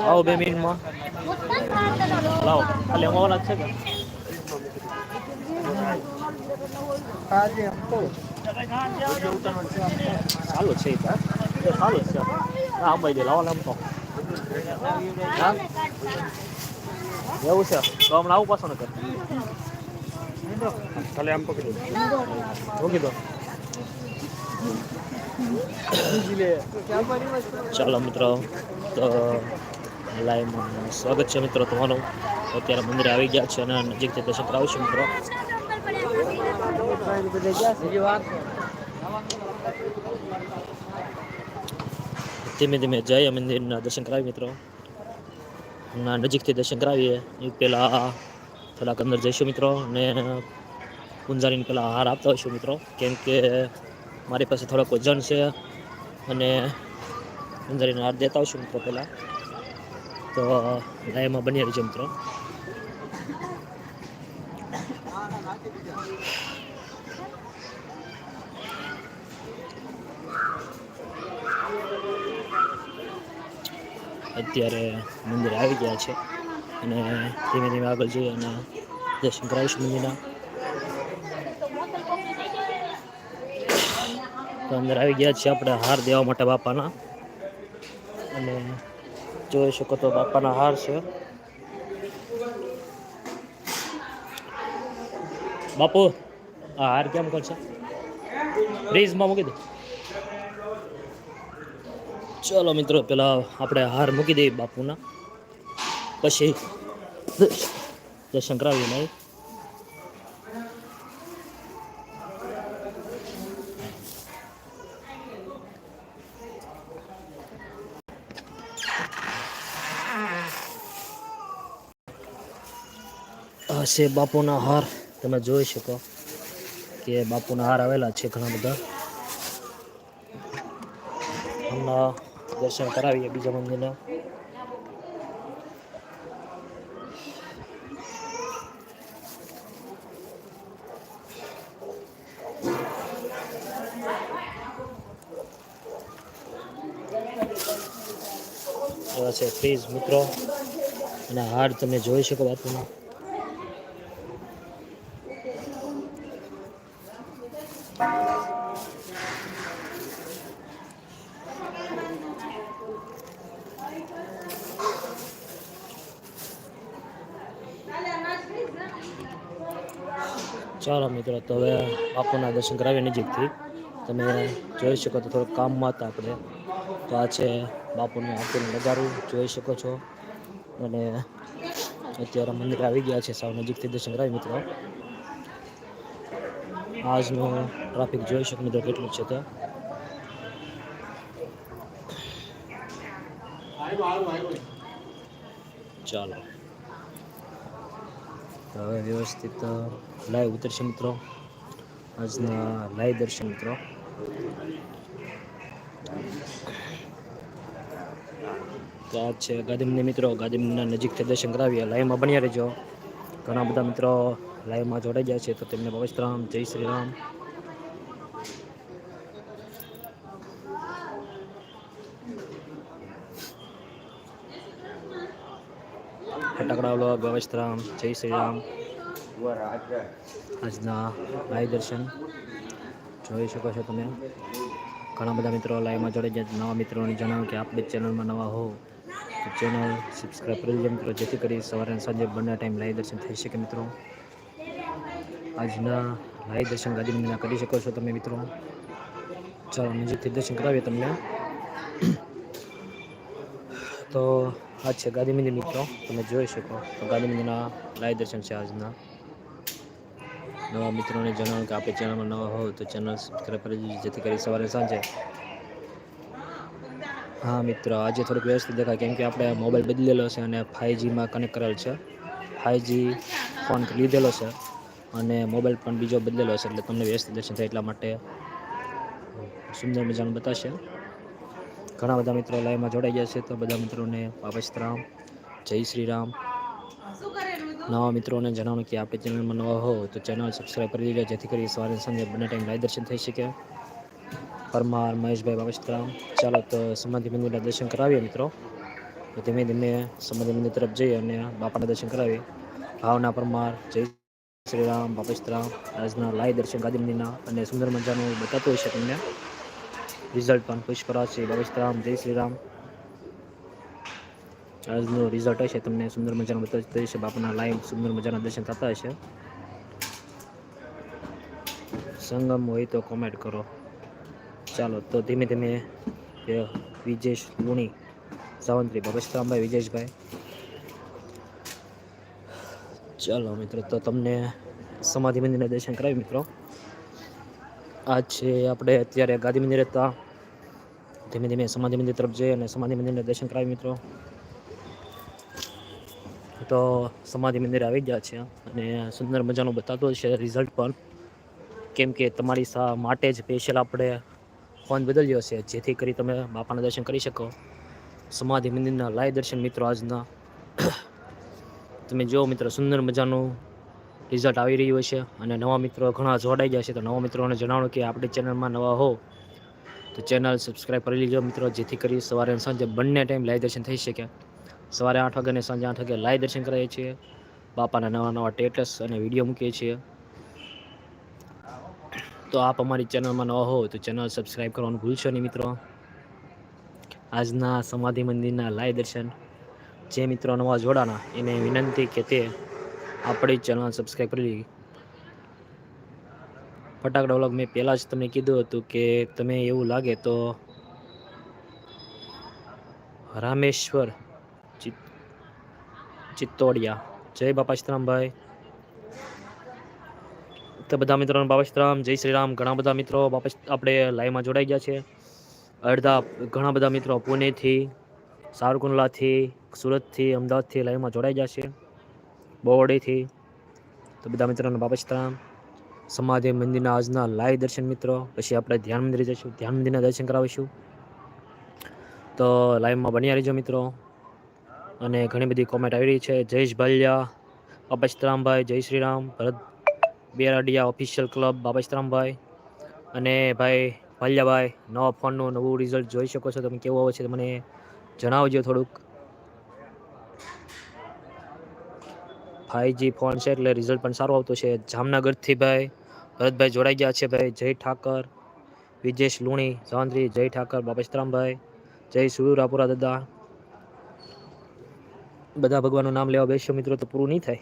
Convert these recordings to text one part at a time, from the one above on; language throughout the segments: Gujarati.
આવો બે મિનિટમાં. લાવો. ખાલી અમાવાના જ છે ચાલુ છે જ છે. હા ભાઈ દે, લાવો લેમ તો. હા? એવું છે? તો હમણાં આવું પાછો ને કર ખાલી આમ પકડી મૂકી દો. ચાલો મિત્રો, તો લાઈવમાં સ્વાગત છે મિત્રો તમારું. અત્યારે મંદિરે આવી ગયા છે અને નજીકથી દર્શન કરાવીશું મિત્રો. ધીમે ધીમે જઈએ મંદિરના દર્શન કરાવીએ મિત્રો. નજીકથી દર્શન કરાવીએ. પહેલાં થોડાક અંદર જઈશું મિત્રો ને પૂંજારીને પહેલાં હાર આપતા હોઈશું મિત્રો. કેમ કે મારી પાસે થોડોક વજન છે અને પૂંજારીને હાથ દેતા આવશું મિત્રો પહેલાં. તો લાઈવમાં બની રહીશું મિત્રો. અત્યારે મંદિરે આવી ગયા છે અને ધીમે ધીમે આગળ જઈએ અને દર્શન કરાવીશું મંદિરના. તો અંદર આવી ગયા છીએ આપણે હાર દેવા માટે બાપાના. અને જોઈ શકો તો બાપાના હાર છે. બાપુ, આ હાર કેમ કરશે ફ્રીજમાં મૂકી દે. ચલો મિત્રો, પેલા આપણે હાર મૂકી દઈએ બાપુના. પછી દર્શન કરાવીએ લઈ છે બાપુના હાર. તમે જોઈ શકો કે બાપુના હાર આવેલા છે ઘણા બધા. હમણાં દર્શન કરાવીએ બીજા મંદિરના. છે ફ્રીજ, મિત્રો. અને હાર તમે જોઈ શકો બાપુના ચાલો મિત્રો તો હવે બાપુના દર્શન કરાવીએ નજીકથી. તમે જોઈ શકો તો થોડુંક કામમાં હતા આપણે. તો આ છે બાપુનું આરતીનું નજારું જોઈ શકો છો. અને અત્યારે મંદિરે આવી ગયા છે સાવ નજીકથી દર્શન કરાવી મિત્રો. આજનું ટ્રાફિક જોઈ શકો મિત્રો કેટલું છે ત્યાં ચાલો. હવે વ્યવસ્થિત લાઈવ ઉતરશે મિત્રો. આજના લાઈવ દર્શન મિત્રો. તો છે ગાદીમની મિત્રો, ગાદીમના નજીકથી દર્શન કરાવીએ. લાઈવમાં બન્યા રહેજો. ઘણા બધા મિત્રો લાઈવમાં જોડાઈ ગયા છે, તો તેમને પવિત્ર જય શ્રી રામ ફટાકડા વ્લોગ રામ જય શ્રી રામ આજના લાઈવ દર્શન. જોઈ શકો છો તમે. ઘણા બધા મિત્રો લાઈવમાં જોડે જાય નવા મિત્રોને જણાવો કે આપણે ચેનલમાં નવા હો તો ચેનલ સબસ્ક્રાઈબ કરી લેજો મિત્રો. જેથી કરી સવારે અને સાંજે બંને ટાઈમ લાઈવ દર્શન થઈ શકે મિત્રો. આજના લાઈવ દર્શન ગાદી મંદિરના કરી શકો છો તમે મિત્રો. ચાલો નજીકથી દર્શન કરાવીએ તમને. તો આ છે ગાંધી મંદિર મિત્રો. તમે જોઈ શકો. તો ગાંધી મંદિરના લાઈવ દર્શન છે આજના. નવા મિત્રોને જણાવો કે આપણે ચેનલમાં નવા હો તો ચેનલ સબસ્ક્રાઈબ કરી દેજો, જેથી કરી સવારે સાંજે. હા મિત્ર, આજે થોડુંક વ્યવસ્થિત દેખાય, કેમ કે આપણે મોબાઈલ બદલેલો છે અને ફાઇવજીમાં કનેક્ટ કરેલ છે. ફાઇવજી ફોન લીધેલો છે અને મોબાઈલ પણ બીજો બદલેલો છે, એટલે તમને વ્યસ્ત દર્શન થાય એટલા માટે સુંદર મજાનું બતાવશે ઘણા બધા મિત્રો લાઈવમાં જોડાઈ ગયા છે, તો બધા મિત્રોને પાપસ્તરામ જય શ્રી રામ. નવા મિત્રોને જણાવો કે આપણી ચેનલમાં નવા હો તો ચેનલ સબસ્ક્રાઈબ કરી દેજો, જેથી કરી સવારે સાંજે બંને ટાઈમ લાઈવ દર્શન થઈ શકે. પરમાર, મહેશભાઈ બાબસ્તરામ ચાલો તો સમાધિ મંદિરના દર્શન કરાવીએ મિત્રો. તો ધીમે ધીમે સમાધિ મંદિર તરફ જઈએ અને બાપાના દર્શન કરાવીએ. ભાવના પરમાર, જય શ્રી રામ બાપસ્તરામ આજના લાઈ દર્શન ગાંધી મંદિરના અને સુંદર મજાનું બતાતું હોય છે તમને. રિઝલ્ટ પણ પુષ્પરાજ બાબસ્તરામ જય શ્રી રામ. આજનું રિઝલ્ટ હશે, તમને સુંદર મજાનું બતાવતું હશે બાપુના લાઈવ સુંદર મજાના દર્શન થતા હશે. સંગમ હોય તો કોમેન્ટ કરો. ચાલો, તો ધીમે ધીમે વિજેશ લુણી સાવંત્રી ભગતરામભાઈ વિજેશભાઈ. ચાલો મિત્રો, તો તમને સમાધિ મંદિરના દર્શન કરાવી મિત્રો. આ છે આપણે અત્યારે ગાંધી મંદિર હતા. ધીમે ધીમે સમાધિ મંદિર તરફ જઈએ અને સમાધિ મંદિરના દર્શન કરાવી મિત્રો. તો સમાધિ મંદિર આવી ગયા છે અને સુંદર મજાનું બતાવતો છે રિઝલ્ટ પણ. કેમ કે તમારી માટે જ સ્પેશિયલ આપણે ફોન બદલ્યો છે. જેથી કરી તમે બાપાના દર્શન કરી શકો. સમાધિ મંદિરના લાઈવ દર્શન મિત્રો આજના. તમે જુઓ મિત્રો, સુંદર મજાનું રિઝલ્ટ આવી રહ્યું છે. અને નવા મિત્રો ઘણા જોડાઈ ગયા છે. તો નવા મિત્રોને જણાવો કે આપણી ચેનલમાં નવા હો. તો ચેનલ સબસ્ક્રાઈબ કરી લીજો મિત્રો, જેથી કરી સવારે સાંજે બંને ટાઈમ લાઈવ દર્શન થઈ શકે. સવારે આઠ વાગે અને સાંજે આઠ વાગે લાઈવ દર્શન કરાવીએ છીએ. બાપાના નવા નવા ટેટસ અને વીડિયો મૂકીએ છીએ. તો આપ અમારી ચેનલમાં નવા હો તો ચેનલ સબસ્ક્રાઈબ કરવાનું ભૂલશો નહીં મિત્રો. આજના સમાધિ મંદિરના લાઈવ દર્શન. જે મિત્રો નવા જોડાના, એને વિનંતી કે તે આપણી ચેનલ સબસ્ક્રાઈબ કરી ફટાકડા વ્લોગ મેં પહેલાં જ તમને કીધું હતું કે તમે એવું લાગે તો રામેશ્વર ચિત્તોડિયા. જય બાપા સીતરામભાઈ તો બધા મિત્રોને બાપા સીતરામ જય શ્રી રામ ઘણા બધા મિત્રો બાપા આપણે લાઈવમાં જોડાઈ ગયા છે. અડધા ઘણા બધા મિત્રો પુણેથી સારકુંડલાથી સુરતથી, અમદાવાદથી લાઈવમાં જોડાઈ ગયા છે. બોવડીથી. તો બધા મિત્રોને બાપા સીતરામ સમાધિ મંદિરના આજના લાઈવ દર્શન મિત્રો, પછી આપણે ધ્યાન મંદિરે જઈશું. ધ્યાન મંદિરના દર્શન કરાવીશું. તો લાઈવમાં બન્યા રહેજો મિત્રો. અને ઘણી બધી કોમેન્ટ આવી રહી છે. જયેશ ભાલિયા બાબાશ્રામભાઈ જય શ્રી રામ ભરત બેરાડિયા ઓફિશિયલ ક્લબ બાબાશ્રામભાઈ અને ભાઈ ભાલિયાભાઈ, નવા ફોનનું નવું રિઝલ્ટ જોઈ શકો છો. તમે કેવું આવે છે મને જણાવજો થોડુંક. ફાઈવજી ફોન છે એટલે રિઝલ્ટ પણ સારું આવતું છે. જામનગરથી ભાઈ ભરતભાઈ જોડાઈ ગયા છે ભાઈ. જય ઠાકર, વિજેશ લુણી સાવંત્રી જય ઠાકર બાપસ્તરામભાઈ જય સુરાપુરા દાદા બધા ભગવાનનું નામ લેવા બેસ્યો મિત્રો, તો પૂરું નહીં થાય.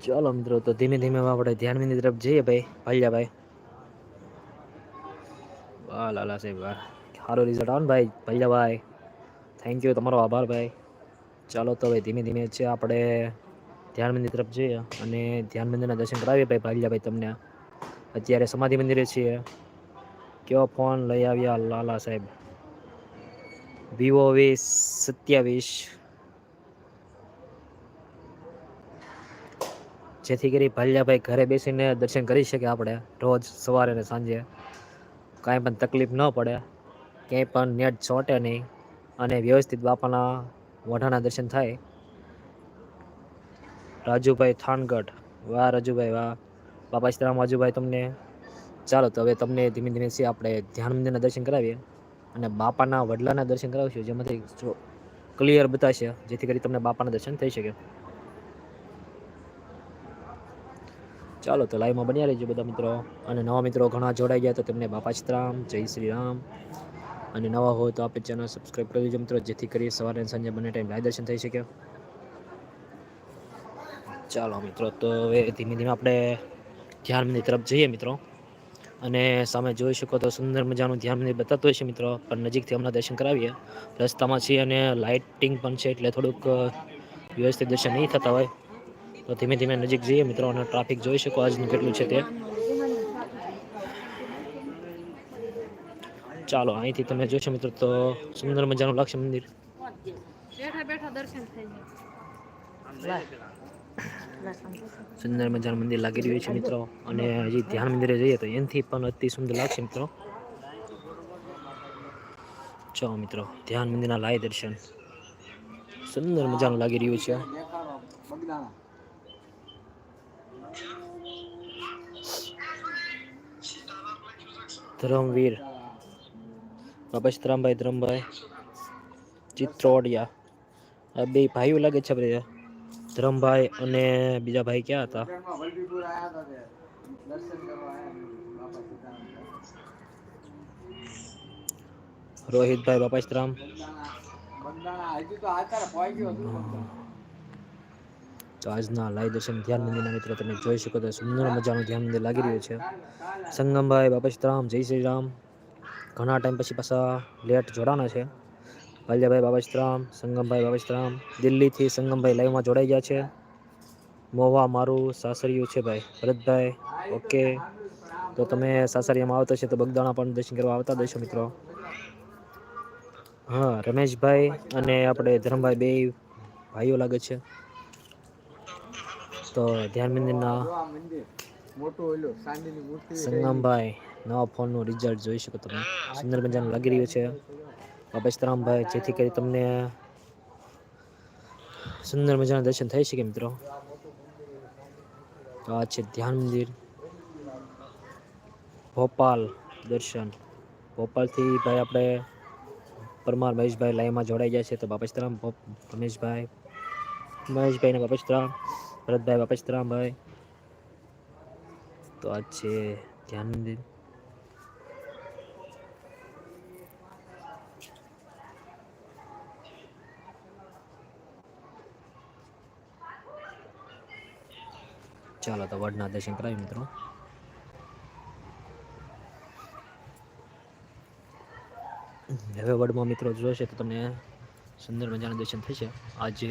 ચાલો મિત્રો, તો ધીમે ધીમે આપણે ધ્યાન મંદિર તરફ જઈએ ભાઈ, ભાલિયાભાઈ. વાહ, લાલા સાહેબ, વાહ. સારો રિઝલ્ટ આવો ને ભાઈ, ભાલિયાભાઈ. થેન્ક યુ તમારો આભાર ભાઈ. ચાલો, તો હવે ધીમે ધીમે છે આપણે ધ્યાન મંદિર તરફ જઈએ અને ધ્યાન મંદિરના દર્શન કરાવીએ ભાઈ, ભાલિયાભાઈ તમને. અત્યારે સમાધિ મંદિરે છીએ. કયો ફોન લઈ આવ્યા, લાલા સાહેબ? વિવો વીસ સત્યાવીસ જેથી કરી ભાલ્યાભાઈ ઘરે બેસીને દર્શન કરી શકે આપણે રોજ સવારે અને સાંજે. કાંઈ પણ તકલીફ ન પડે. ક્યાંય પણ નેટ ચોટે નહીં અને વ્યવસ્થિત બાપાના વઢાના દર્શન થાય. રાજુભાઈ થાનગઢ. વાહ રાજુભાઈ વાહ. બાપા સીતારામ રાજુભાઈ તમને. ચાલો તો હવે તમને ધીમે ધીમે આપણે ધ્યાન મંદિરના દર્શન કરાવીએ. અને બાપાના વડલાના દર્શન કરાવીશું જેમાંથી ક્લિયર બતાવશે જેથી કરી તમને બાપાના દર્શન થઈ શકે. ચાલો તો લાઈવમાં બન્યા રહીજો બધા મિત્રો. અને નવા મિત્રો ઘણા જોડાઈ ગયા, તો તેમને બાપા સીતરામ જય શ્રી રામ. અને નવા હોય તો આપણે ચેનલ સબસ્ક્રાઈબ કરી દેજો મિત્રો, જેથી કરી સવારે સાંજે બંને ટાઈમ લાઈવ દર્શન થઈ શકે. ચાલો મિત્રો, તો હવે ધીમે ધીમે આપણે ધ્યાન તરફ જઈએ મિત્રો. અને સામે જોઈ શકો તો સુંદર મજાનું ધ્યાન મંદિર બતાતું હોય છે મિત્રો પણ નજીકથી હમણાં દર્શન કરાવીએ. રસ્તામાં છીએ અને લાઇટિંગ પણ છે એટલે થોડુંક વ્યવસ્થિત દર્શન નહીં થતા હોય. તો ધીમે ધીમે નજીક જઈએ મિત્રો અને ટ્રાફિક જોઈ શકો આજનું કેટલું છે તે. ચાલો અહીંથી તમે જોશો મિત્રો તો સુંદર મજાનું લક્ષ્ય મંદિર. બેઠા બેઠા દર્શન થઈ જાય. સુંદર મજાનું મંદિર લાગી રહ્યું છે મિત્રો. અને હજી ધ્યાન મંદિરે જઈએ તો એનાથી પણ અતિ સુંદર લાગશે મિત્રો. ચો મિત્રો, ધ્યાન મંદિરના લાય દર્શન. સુંદર મજાનું લાગી રહ્યું છે. ધરમવીર. બાપસ્તરામભાઈ ધરમભાઈ. ચિત્રોડિયા. આ બે ભાઈઓ લાગે છે બધા. ધરમભાઈ અને બીજા ભાઈ ક્યાં હતા? રોહિતભાઈ બાપાશ્રામ. તો આજના લાઈવ દર્શન ધ્યાન મંદિરના મિત્રો, તમે જોઈ શકો તો સુંદર મજાનું ધ્યાન મંદિર લાગી રહ્યું છે. સંગમભાઈ બાપસ્તરામ જય શ્રી રામ. ઘણા ટાઈમ પછી પાછા લેટ જોડાના છે. વાલ્યાભાઈ બાબાશ્રામ સંગમભાઈ બાબાશ્રામ દિલ્હીથી સંગમભાઈ લાઈવમાં જોડાઈ ગયા છે. મોવા મારું સાસરિયું છે ભાઈ, ભરતભાઈ ઓકે તો તમે સાસરિયામાં આવતા છે તો બગદાણા પણ દર્શન કરવા આવતા દેશો મિત્રો. હા, રમેશભાઈ અને આપણે ધરમભાઈ બે ભાઈઓ લાગે છે. તો ધ્યાન મંદિરના સંગમભાઈ નવા ફોનનું રિઝલ્ટ જોઈ શકો તમે. સુંદર મજાનું લાગી રહ્યું છે. બાપસ્તરામભાઈ જેથી કરી તમને સુંદર મજાના દર્શન થઈ શકે મિત્રો. તો આ છે ધ્યાન મંદિર. ભોપાલ દર્શન. ભોપાલથી ભાઈ આપણે પરમાર મહેશભાઈ લાઈવમાં જોડાઈ ગયા છે. તો બાપસ્તરામ રમેશભાઈ મહેશભાઈ ને બાપસ્તરામ ભરતભાઈ બાપસ્તરામ ભાઈ. તો આ છે ધ્યાન મંદિર. ચાલો તો વડના દર્શન કરાવી મિત્રો. હવે વડમાં મિત્રો જોશે તો તમને સુંદર મજાના દર્શન થશે. આજે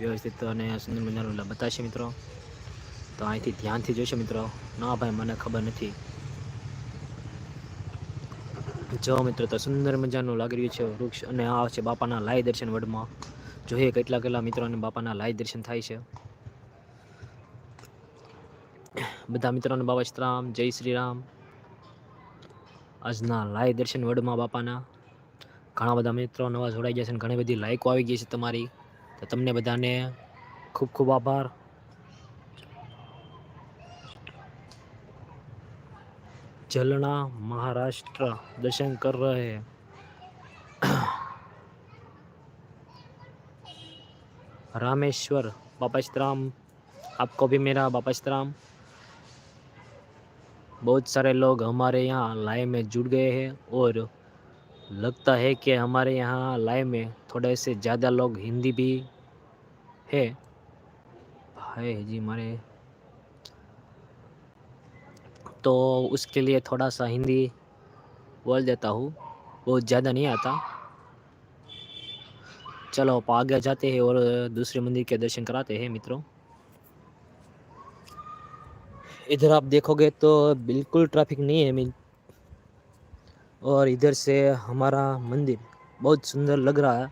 વ્યવસ્થિત અને સુંદર મજાનું બતાવશે મિત્રો. તો અહીંથી ધ્યાનથી જોશે મિત્રો. ના ભાઈ, મને ખબર નથી. જો મિત્રો, તો સુંદર મજાનું લાગી રહ્યું છે વૃક્ષ અને આ છે બાપાના લાય દર્શન વડમાં. જોઈએ કેટલા કેટલા મિત્રોને બાપાના લાય દર્શન થાય છે. બધા મિત્રોને બાબા શ્રીરામ જય શ્રી રામ આજના લાય દર્શન વડમાં બાપાના ઘણા બધા મિત્રો નવા જોડાઈ ગયા છે અને ઘણી બધી લાઈકો આવી ગઈ છે તમારી તો તમને બધાને ખૂબ ખૂબ આભાર जलना महाराष्ट्र दर्शन कर रहे हैं रामेश्वर बापाश्राम आपको भी मेरा बापाश्राम बहुत सारे लोग हमारे यहाँ लाइव में जुड़ गए हैं और लगता है कि हमारे यहाँ लाइव में थोड़े से ज़्यादा लोग हिंदी भी है। है जी हमारे तो उसके लिए थोड़ा सा हिंदी बोल देता हूँ, बहुत ज़्यादा नहीं आता। चलो आगे जाते हैं और दूसरे मंदिर के दर्शन कराते हैं मित्रों। इधर आप देखोगे तो बिल्कुल ट्रैफिक नहीं है मिल और इधर से हमारा मंदिर बहुत सुंदर लग रहा है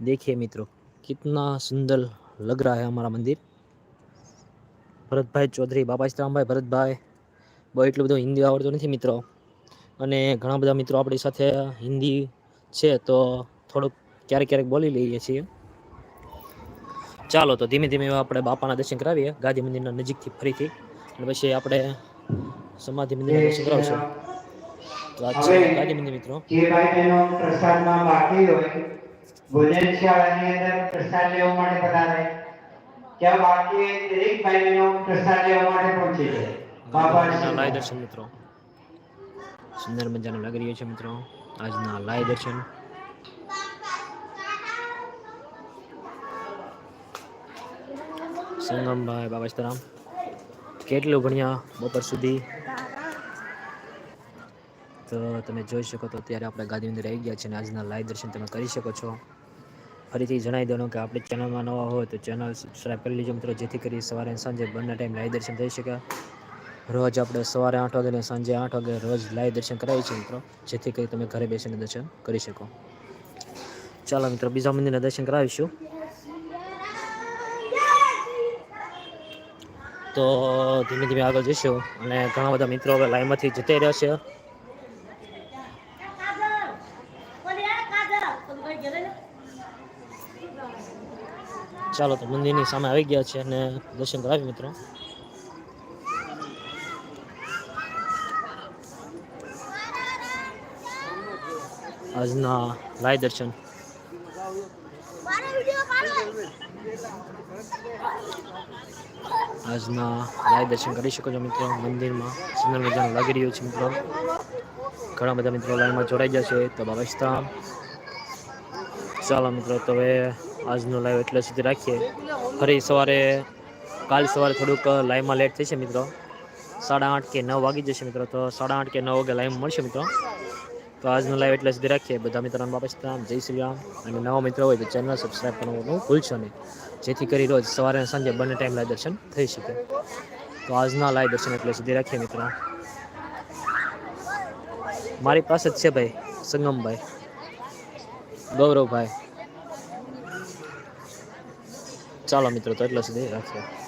देखिए मित्रों कितना सुंदर लग रहा है हमारा मंदिर ભરતભાઈ ચૌધરી બાબાશ્રામભાઈ ભરતભાઈ બહુ એટલું બધું હિન્દી આવડતું નથી મિત્રો અને ઘણા બધા મિત્રો આપણી સાથે હિન્દી છે તો થોડુંક ક્યારેક ક્યારેક બોલી લઈએ છીએ ચાલો તો ધીમે ધીમે આપણે બાપાના દર્શન કરાવીએ. ગાંધી મંદિરના નજીકથી ફરીથી. અને પછી આપણે સમાધિ મંદિરના દર્શન કરાવશું. તો આ છે ગાંધી મંદિર મિત્રો. જે ભાઈ બહેનો પ્રસાદમાં બાકી હોય ભોજન અંદર પ્રસાદ લેવા માટે પધારે. ત્યાં બાકી દરેક ભાઈ પ્રસાદ લેવા માટે પહોંચી જાય બાબા લાય દર્શન મિત્રો. સુંદર મજાનું લાગી રહ્યું છે મિત્રો. આજના લાય દર્શન. સંગમભાઈ બાબાસ્તરામ કેટલું ભણ્યા બપોર સુધી? તો તમે જોઈ શકો તો અત્યારે આપણે ગાદી મંદિર આવી ગયા છે અને આજના લાઈવ દર્શન તમે કરી શકો છો. ફરીથી જણાવી દઉં કે આપણી ચેનલમાં નવા હોય તો ચેનલ સબસ્ક્રાઈબ કરી લેજો મિત્રો, જેથી કરી સવારે સાંજે બંને ટાઈમ લાઈવ દર્શન થઈ શકે. રોજ આપણે સવારે આઠ વાગે અને સાંજે આઠ વાગે રોજ લાઈવ દર્શન કરાવીએ છીએ મિત્રો, જેથી કરી તમે ઘરે બેસીને દર્શન કરી શકો. ચાલો મિત્રો, બીજા મંદિરના દર્શન કરાવીશું. તો ધીમે ધીમે આગળ જઈશું અને ઘણા બધા મિત્રો હવે લાઈનમાંથી જતા રહ્યા છે. ચાલો તો મંદિરની સામે આવી ગયા છે અને દર્શન કરાવી મિત્રો. આજના લાય દર્શન. આજના લાઈવ દર્શન કરી શકો છો મિત્રો મંદિરમાં. સુંદર મજાનું લાગી રહ્યું છે મિત્રો. ઘણા બધા મિત્રો લાઈનમાં જોડાઈ જશે તો બાબસ્તા ચાલો મિત્રો, તો હવે આજનું લાઈવ એટલે સુધી રાખીએ. ફરી સવારે, કાલ સવારે થોડુંક લાઈવમાં લેટ થશે મિત્રો. સાડા આઠ કે નવ વાગી જશે મિત્રો. તો સાડા આઠ કે નવ વાગે લાઈવ મળશે મિત્રો. તો આજનું લાઈવ એટલે સુધી રાખીએ. બધા મિત્રોને બાબસ્તા જય શ્રી રામ. અને નવા મિત્રો હોય તો ચેનલ સબસ્ક્રાઈબ કરવાનું ભૂલશો નહીં. જેથી કરી રોજ સવારે અને સાંજે બંને ટાઈમ લાય દર્શન થઈ શકે. તો આજના લાય દર્શન એટલે સુધી રાખીએ મિત્રો. મારી પાસે જ છે ભાઈ, સંગમભાઈ. ગૌરવભાઈ. ચાલો મિત્રો, તો એટલા સુધી રાખીએ.